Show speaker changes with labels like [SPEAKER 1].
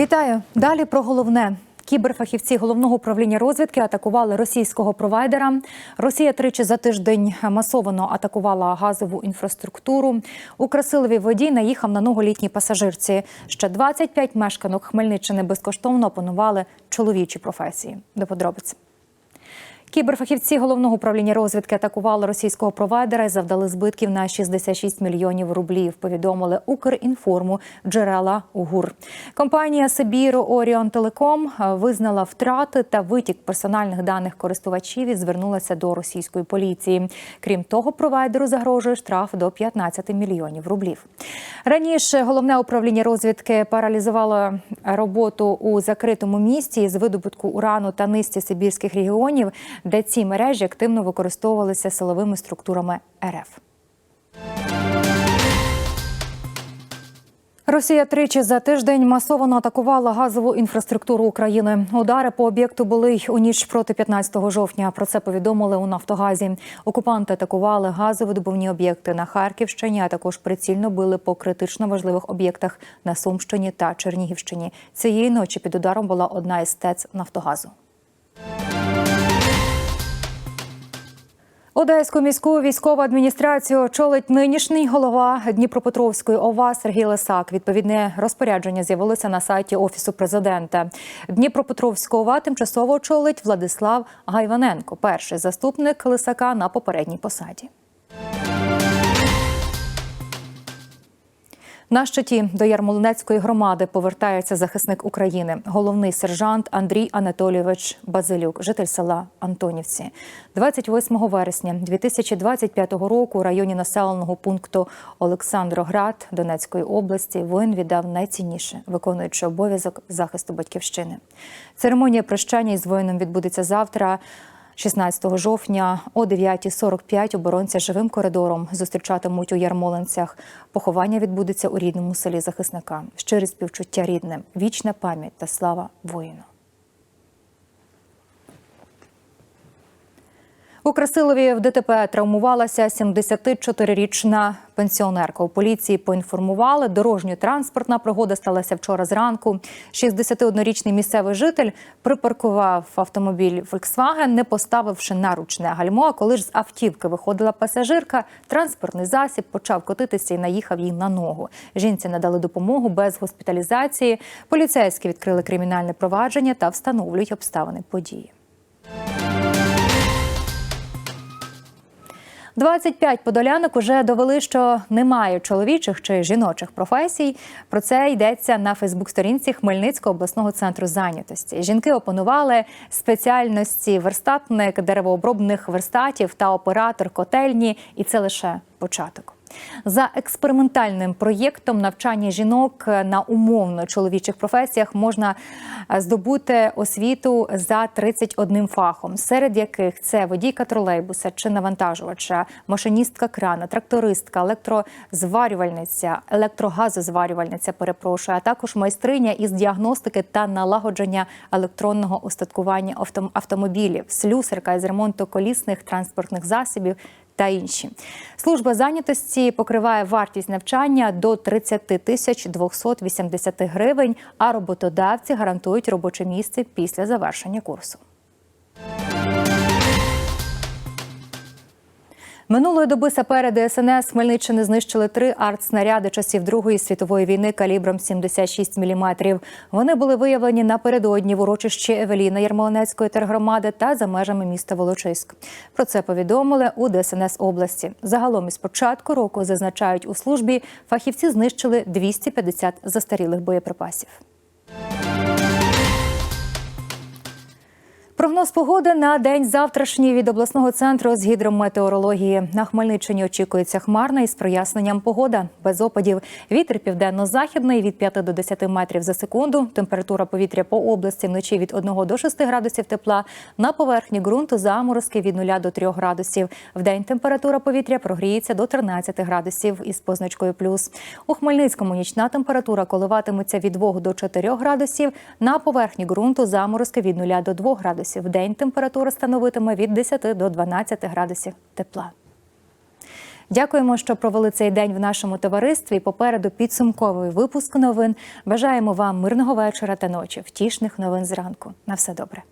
[SPEAKER 1] Вітаю! Далі про головне. Кіберфахівці головного управління розвідки атакували російського провайдера. Росія тричі за тиждень масово атакувала газову інфраструктуру. У Красиловій воді наїхав на ногу літній пасажирці. Ще 25 мешканок Хмельниччини безкоштовно опанували чоловічі професії. До подробиць. Кіберфахівці головного управління розвідки атакували російського провайдера і завдали збитків на 66 мільйонів рублів. Повідомили Укрінформу джерела УГУР. Компанія Сибіро Оріон Телеком визнала втрати та витік персональних даних користувачів і звернулася до російської поліції. Крім того, провайдеру загрожує штраф до 15 мільйонів рублів. Раніше головне управління розвідки паралізувало роботу у закритому місті з видобутку урану та низці сибірських регіонів де ці мережі активно використовувалися силовими структурами РФ. Росія тричі за тиждень масово атакувала газову інфраструктуру України. Удари по об'єкту були й у ніч проти 15 жовтня. Про це повідомили у Нафтогазі. Окупанти атакували газовидобувні об'єкти на Харківщині, а також прицільно били по критично важливих об'єктах на Сумщині та Чернігівщині. Цієї ночі під ударом була одна із ТЕЦ Нафтогазу. Одеську міську військову адміністрацію очолить нинішній голова Дніпропетровської ОВА Сергій Лисак. Відповідне розпорядження з'явилося на сайті офісу президента. Дніпропетровську ОВА тимчасово очолить Владислав Гайваненко, перший заступник Лисака на попередній посаді. На щиті до Ярмолинецької громади повертається захисник України, головний сержант Андрій Анатолійович Базилюк, житель села Антонівці. 28 вересня 2025 року у районі населеного пункту Олександроград Донецької області воїн віддав найцінніше, виконуючи обов'язок захисту батьківщини. Церемонія прощання із воїном відбудеться завтра. 16 жовтня о 9.45 оборонця живим коридором зустрічатимуть у Ярмолинцях. Поховання відбудеться у рідному селі захисника. Щирі співчуття рідним, вічна пам'ять та слава воїну. У Красилові в ДТП травмувалася 74-річна пенсіонерка. У поліції поінформували, дорожньо-транспортна пригода сталася вчора зранку. 61-річний місцевий житель припаркував автомобіль Volkswagen, не поставивши наручне гальмо. А коли ж з автівки виходила пасажирка, транспортний засіб почав котитися і наїхав їй на ногу. Жінці надали допомогу без госпіталізації. Поліцейські відкрили кримінальне провадження та встановлюють обставини події. 25 подолянок уже довели, що немає чоловічих чи жіночих професій. Про це йдеться на Фейсбук-сторінці Хмельницького обласного центру зайнятості. Жінки опанували спеціальності верстатник деревообробних верстатів та оператор котельні, і це лише початок. За експериментальним проєктом навчання жінок на умовно чоловічих професіях можна здобути освіту за 31 фахом, серед яких це водійка тролейбуса чи навантажувача, машиністка крана, трактористка, електрозварювальниця, електрогазозварювальниця. Перепрошую, а також майстриня із діагностики та налагодження електронного устаткування автомобілів, слюсарка із ремонту колісних транспортних засобів та інші. Служба зайнятості покриває вартість навчання до 30 тисяч 280 гривень, а роботодавці гарантують робоче місце після завершення курсу. Минулої доби сапери ДСНС Хмельниччини знищили три артснаряди часів Другої світової війни калібром 76 мм. Вони були виявлені напередодні в урочищі Евеліна Ярмолинецької тергромади та за межами міста Волочиськ. Про це повідомили у ДСНС області. Загалом із початку року зазначають у службі, фахівці знищили 250 застарілих боєприпасів. Прогноз погоди на день завтрашній від обласного центру з гідрометеорології. На Хмельниччині очікується хмарна із проясненням погода без опадів. Вітер південно-західний від 5 до 10 метрів за секунду. Температура повітря по області вночі від 1 до 6 градусів тепла. На поверхні ґрунту заморозки від 0 до 3 градусів. В день температура повітря прогріється до 13 градусів із позначкою плюс. У Хмельницькому нічна температура коливатиметься від 2 до 4 градусів. На поверхні ґрунту заморозки від 0 до 2 градусів градусів. В день температура становитиме від 10 до 12 градусів тепла. Дякуємо, що провели цей день в нашому товаристві. Попереду підсумковий випуск новин. Бажаємо вам мирного вечора та ночі, втішних новин зранку. На все добре.